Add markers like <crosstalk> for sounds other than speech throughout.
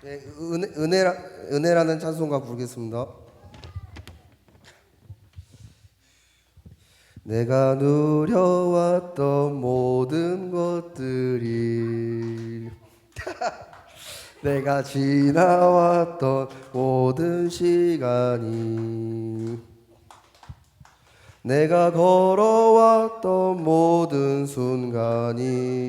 네, 은혜, 은혜라, 은혜라는 찬송가 부르겠습니다. 내가 누려왔던 모든 것들이 <laughs> 내가 지나왔던 모든 시간이 내가 걸어왔던 모든 순간이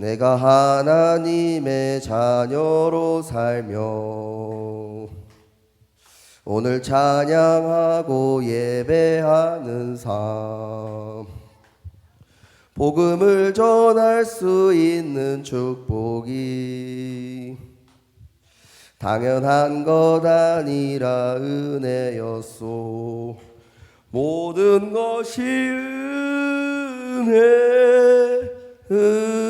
내가 하나님의 자녀로 살며 오늘 찬양하고 예배하는 삶 복음을 전할 수 있는 축복이 당연한 것 아니라 은혜였소. 모든 것이 은혜 은혜